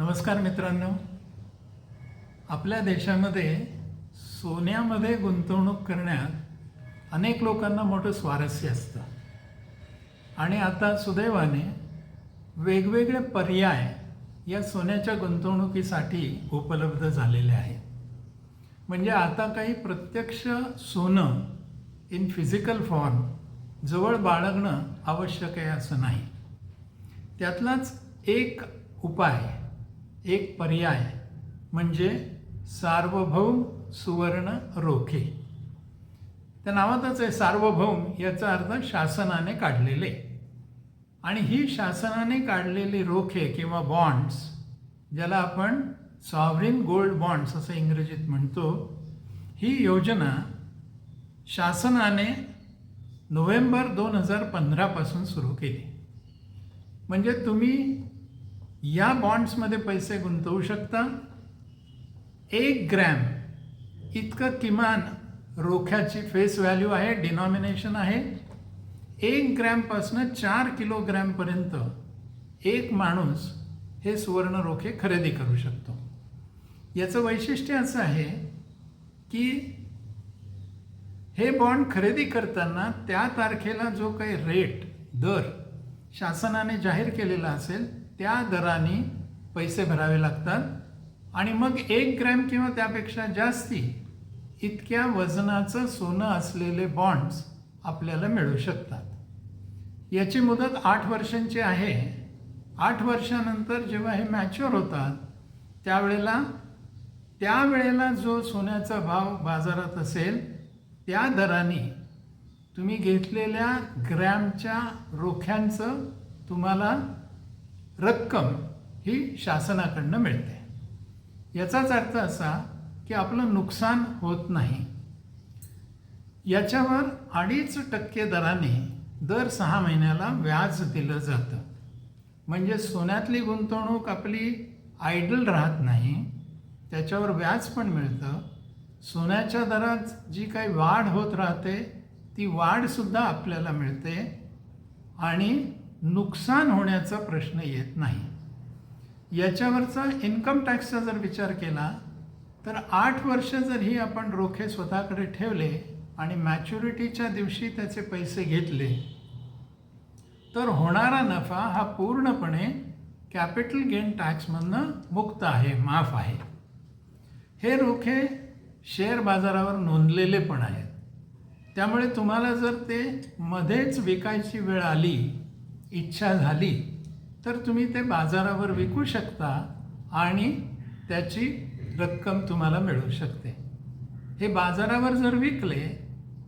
नमस्कार मित्रांनो. आपल्या देशामध्ये सोन्यामध्ये गुंतवणूक करण्यात अनेक लोकांना मोठं स्वारस्य असतं. आणि आता सुदैवाने वेगवेगळे पर्याय या सोन्याच्या गुंतवणुकीसाठी उपलब्ध झालेले आहेत. म्हणजे आता काही प्रत्यक्ष सोनं इन फिजिकल फॉर्म जवळ बाळगणं आवश्यक आहे असं नाही. त्यातलाच एक उपाय एक पर्याय म्हणजे सार्वभौम सुवर्ण रोखे. त्या नावातच आहे सार्वभौम याचा अर्थ शासनाने काढलेले. आणि ही शासनाने काढलेली रोखे किंवा बॉन्ड्स ज्याला आपण सॉव्हरिन गोल्ड बॉन्ड्स असं इंग्रजीत म्हणतो ही योजना शासनाने नोव्हेंबर दोन हजार पंधरापासून सुरू केली. म्हणजे तुम्ही या बॉन्ड्समध्ये पैसे गुंतवू शकता. एक ग्रॅम इतकं किमान रोख्याची फेस व्हॅल्यू आहे डिनॉमिनेशन आहे. एक ग्रॅमपासनं चार किलोग्रॅमपर्यंत एक माणूस हे सुवर्ण रोखे खरेदी करू शकतो. याचं वैशिष्ट्य असं आहे की हे बॉन्ड खरेदी करताना त्या तारखेला जो काही रेट दर शासनाने जाहीर केलेला असेल त्या दराने पैसे भरावे लागतात आणि मग एक ग्रॅम किंवा त्यापेक्षा जास्ती इतक्या वजनाचं सोनं असलेले बॉन्ड्स आपल्याला मिळू शकतात. याची मुदत आठ वर्षांची आहे. आठ वर्षानंतर जेव्हा हे मॅच्युअर होतात त्यावेळेला त्यावेळेला जो सोन्याचा भाव बाजारात असेल त्या दराने तुम्ही घेतलेल्या ग्रॅमच्या रोख्यांचं तुम्हाला रक्कम ही शासनाकडनं मिळते. याचाच अर्थ असा की आपलं नुकसान होत नाही. याच्यावर अडीच टक्के दराने दर सहा महिन्याला व्याज दिलं जातं. म्हणजे सोन्यातली गुंतवणूक आपली आयडल राहत नाही त्याच्यावर व्याज पण मिळतं. सोन्याच्या दरात जी काही वाढ होत राहते ती वाढसुद्धा आपल्याला मिळते. आणि नुकसान होण्याचा प्रश्न येत नाही. याच्यावरचा इन्कम टॅक्सचा जर विचार केला तर आठ वर्ष जर ही आपण रोखे स्वतःकडे ठेवले आणि मॅच्युरिटीच्या दिवशी त्याचे पैसे घेतले तर होणारा नफा हा पूर्णपणे कॅपिटल गेन टॅक्समधनं मुक्त आहे माफ आहे. हे रोखे शेअर बाजारावर नोंदलेले पण आहेत. त्यामुळे तुम्हाला जर ते मध्येच विकायची वेळ आली इच्छा झाली तर तुम्ही ते बाजारावर विकू शकता आणि त्याची रक्कम तुम्हाला मिळू शकते. हे बाजारावर जर विकले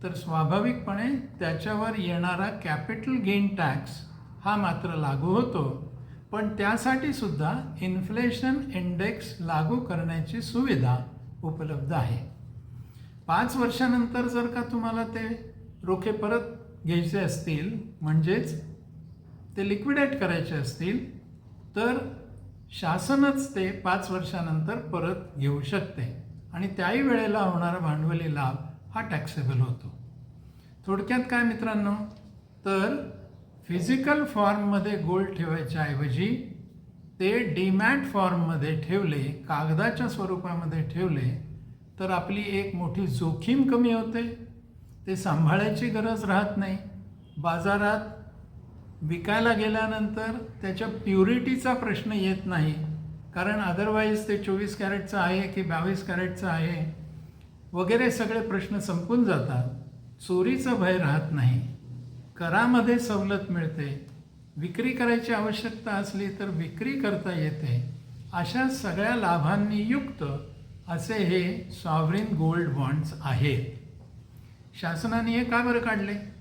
तर स्वाभाविकपणे त्याच्यावर येणारा कॅपिटल गेन टॅक्स हा मात्र लागू होतो. पण त्यासाठी सुद्धा इन्फ्लेशन इंडेक्स लागू करण्याची सुविधा उपलब्ध आहे. पाच वर्षानंतर जर का तुम्हाला ते रोखे परत घ्यायचे असतील म्हणजेच ते लिक्विडेट करायचे असतील तर शासनच ते पाच वर्षानंतर परत घेऊ शकते. आणि त्याही वेळेला होणारा भांडवली लाभ हा टॅक्सेबल होतो. थोडक्यात काय मित्रांनो? तर फिजिकल फॉर्ममध्ये गोल्ड ठेवायच्या ऐवजी ते डीमॅट फॉर्ममध्ये ठेवले कागदाच्या स्वरूपामध्ये ठेवले तर आपली एक मोठी जोखीम कमी होते. ते सांभाळायची गरज राहत नाही. बाजारात विकायला गेल्यानंतर त्याच्या प्युरिटीचा प्रश्न येत नाही. कारण अदरवाईज ते चोवीस कॅरेटचं आहे की बावीस कॅरेटचं आहे वगैरे सगळे प्रश्न संपून जातात. चोरीचं भय राहत नाही. करामध्ये सवलत मिळते. विक्री करायची आवश्यकता असली तर विक्री करता येते. अशा सगळ्या लाभांनी युक्त असे हे सॉव्हरीन गोल्ड बॉन्ड्स आहेत. शासनाने हे का बरं काढले?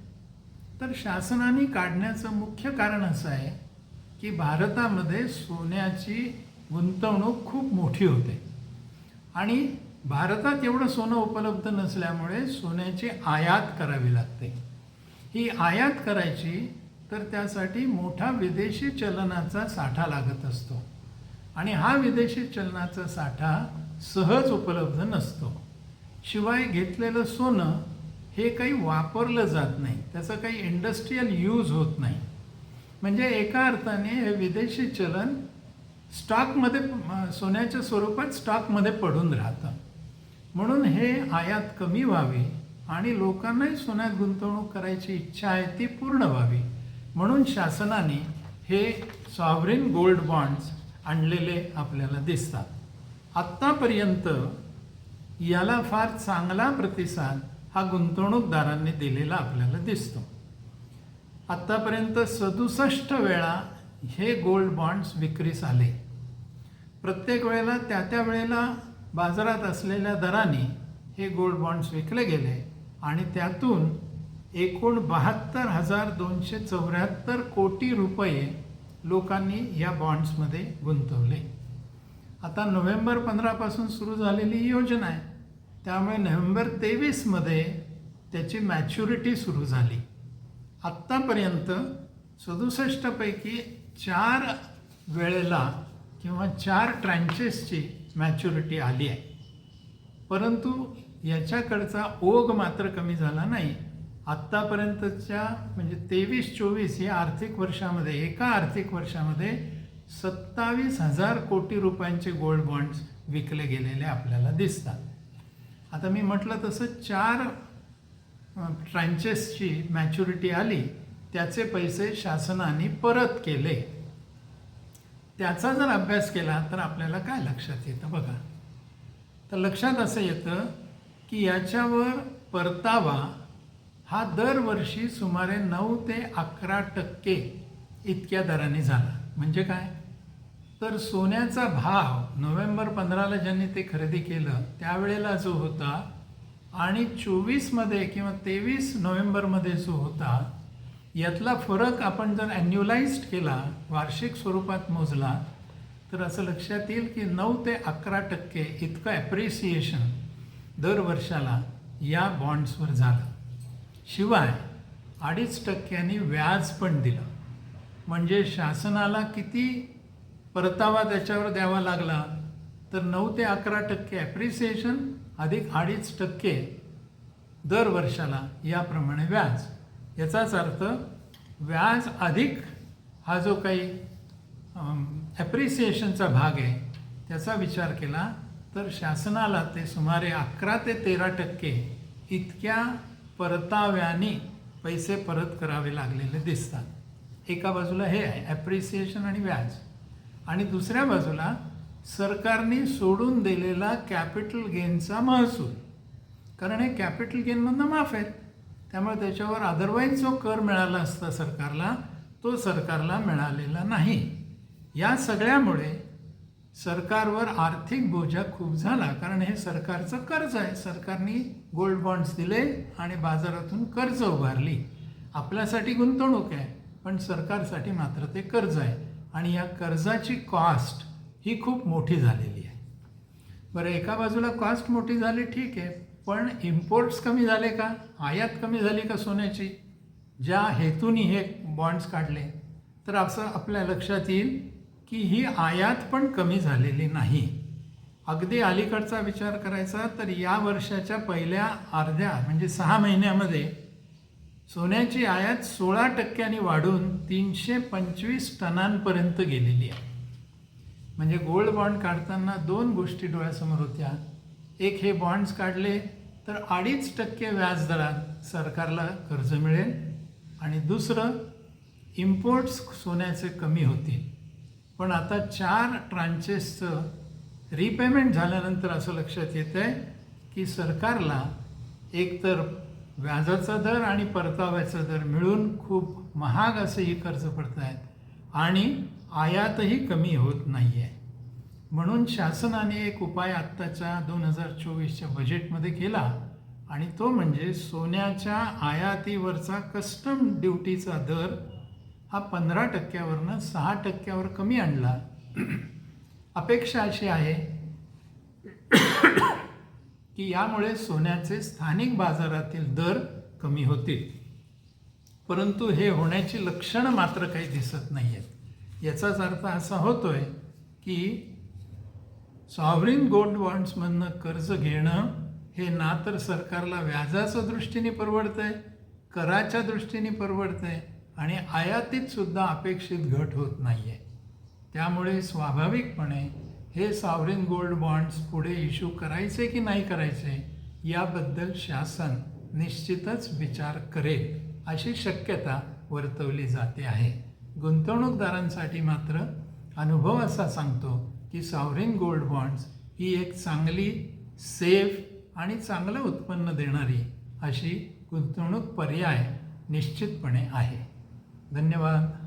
तर शासनाने काढण्याचं मुख्य कारण असं आहे की भारतामध्ये सोन्याची गुंतवणूक खूप मोठी होते. आणि भारतात एवढं सोनं उपलब्ध नसल्यामुळे सोन्याची आयात करावी लागते. ही आयात करायची तर त्यासाठी मोठा विदेशी चलनाचा साठा लागत असतो. आणि हा विदेशी चलनाचा साठा सहज उपलब्ध नसतो. शिवाय घेतलेलं सोनं हे काही वापरलं जात नाही. त्याचं काही इंडस्ट्रीयल यूज होत नाही. म्हणजे एका अर्थाने हे विदेशी चलन स्टॉकमध्ये सोन्याच्या स्वरूपात स्टॉकमध्ये पडून राहतं. म्हणून हे आयात कमी व्हावी आणि लोकांनाही सोन्यात गुंतवणूक करायची इच्छा आहे ती पूर्ण व्हावी. म्हणून शासनाने हे सॉव्हरेन गोल्ड बॉन्ड्स आणलेले आपल्याला दिसतात. आत्तापर्यंत याला फार चांगला प्रतिसाद हा गुंतवणूकदारांनी दिलेला आपल्याला दिसतो. आत्तापर्यंत सदुसष्ट वेळा हे गोल्ड बॉन्ड्स विक्रीस आले. प्रत्येक वेळेला त्या त्या वेळेला बाजारात असलेल्या दराने हे गोल्ड बॉन्ड्स विकले गेले आणि त्यातून एकूण बहात्तर हजार दोनशे चौऱ्याहत्तर कोटी रुपये लोकांनी या बॉन्ड्समध्ये गुंतवले. आता नोव्हेंबर पंधरापासून सुरू झालेली ही योजना आहे. त्यामुळे नोव्हेंबर तेवीसमध्ये त्याची मॅच्युरिटी सुरू झाली. आत्तापर्यंत सदुसष्टपैकी चार वेळेला किंवा चार ट्रँचेसची मॅच्युरिटी आली आहे. परंतु याच्याकडचा ओघ मात्र कमी झाला नाही. आत्तापर्यंतच्या म्हणजे तेवीस चोवीस या आर्थिक वर्षामध्ये एका आर्थिक वर्षामध्ये सत्तावीस हजार कोटी रुपयांचे गोल्ड बॉन्ड्स विकले गेलेले आपल्याला दिसतात. आता मी म्हटलं तसं चार ट्रँचेसची मॅच्युरिटी आली त्याचे पैसे शासनाने परत केले. त्याचा जर अभ्यास केला तर आपल्याला काय लक्षात येतं बघा? तर लक्षात असं येतं की याच्यावर परतावा हा दरवर्षी सुमारे नऊ ते अकरा टक्के इतक्या दराने झाला. म्हणजे काय? तर सोन्याचा भाव नोव्हेंबर पंधराला ज्यांनी ते खरेदी केलं त्यावेळेला जो होता आणि चोवीसमध्ये किंवा तेवीस नोव्हेंबरमध्ये जो होता यातला फरक आपण जर ॲन्युलाइज्ड केला वार्षिक स्वरूपात मोजला तर असं लक्षात येईल की नऊ ते अकरा टक्के इतकं ॲप्रिसिएशन दर वर्षाला या बॉन्ड्सवर झालं. शिवाय अडीच टक्क्यांनी व्याज पण दिलं. म्हणजे शासनाला किती परतावा त्याच्यावर द्यावा लागला तर नऊ ते अकरा टक्के ॲप्रिसिएशन अधिक अडीच टक्के दर वर्षाला याप्रमाणे व्याज. याचाच अर्थ व्याज अधिक हा जो काही ॲप्रिसिएशनचा भाग आहे त्याचा विचार केला तर शासनाला ते सुमारे अकरा ते तेरा टक्के इतक्या परताव्याने पैसे परत करावे लागलेले दिसतात. एका बाजूला हे आहे ॲप्रिसिएशन आणि व्याज. आणि दुसऱ्या बाजूला सरकारने सोडून दिलेला कॅपिटल गेनचा महसूल. कारण हे कॅपिटल गेनमधनं माफ आहेत. त्यामुळे त्याच्यावर अदरवाईज जो कर मिळाला असता सरकारला तो सरकारला मिळालेला नाही. या सगळ्यामुळे सरकारवर आर्थिक बोजा खूप झाला. कारण हे सरकारचं कर्ज आहे. सरकारने गोल्ड बॉन्ड्स दिले आणि बाजारातून कर्ज उभारली. आपल्यासाठी गुंतवणूक आहे पण सरकारसाठी मात्र ते कर्ज आहे. आणि या कर्जाची कॉस्ट ही खूप मोठी झालेली आहे. बरं एका बाजूला कॉस्ट मोठी झाली ठीक आहे पण इम्पोर्ट्स कमी झाले का? आयात कमी झाली का सोन्याची? ज्या हेतूनी हे बॉन्ड्स काढले तर असं आपल्या लक्षात येईल की ही आयात पण कमी झालेली नाही. अगदी अलीकडचा विचार करायचा तर या वर्षाच्या पहिल्या अर्ध्या म्हणजे सहा महिन्यामध्ये सोन्याची आयात सोळा टक्क्यांनी वाढून तीनशे पंचवीस टनांपर्यंत गेलेली आहे. म्हणजे गोल्ड बॉन्ड काढताना दोन गोष्टी डोळ्यासमोर होत्या. एक हे बॉन्ड्स काढले तर अडीच टक्के व्याजदरात सरकारला कर्ज मिळेल. आणि दुसरं इम्पोर्ट्स सोन्याचे कमी होतील. पण आता चार ट्रान्चेसचं रिपेमेंट झाल्यानंतर असं लक्षात येतं आहे की सरकारला एकतर व्याजाचा दर आणि परताव्याचा दर मिळून खूप महाग असेही कर्ज पडत आहेत आणि आयातही कमी होत नाही आहे म्हणून शासनाने एक उपाय आत्ताच्या दोन हजार चोवीसच्या बजेटमध्ये केला आणि तो म्हणजे सोन्याच्या आयातीवरचा कस्टम ड्युटीचा दर हा पंधरा टक्क्यावरनं सहा टक्क्यावर कमी आणला. अपेक्षा अशी आहे की यामुळे सोन्याचे स्थानिक बाजारातील दर कमी होतील. परंतु हे होण्याची लक्षणं मात्र काही दिसत नाही आहेत याचाच अर्थ असा होतोय की सॉव्हरिन गोल्ड बॉन्ड्समधनं कर्ज घेणं हे ना तर सरकारला व्याजाच्या दृष्टीने परवडतंय कराच्या दृष्टीने परवडतंय आणि आयातीत सुद्धा अपेक्षित घट होत नाही आहे त्यामुळे स्वाभाविकपणे हे सॉवरेन गोल्ड बॉन्ड्स पुढे इश्यू करायचे की नाही करायचे याबद्दल शासन निश्चितच विचार करेल अशी शक्यता वर्तवली जाते आहे. गुंतवणूकदारांसाठी मात्र अनुभव असा सांगतो की सॉवरेन गोल्ड बॉन्ड्स ही एक चांगली सेफ आणि चांगलं उत्पन्न देणारी अशी गुंतवणूक पर्याय निश्चितपणे आहे. धन्यवाद.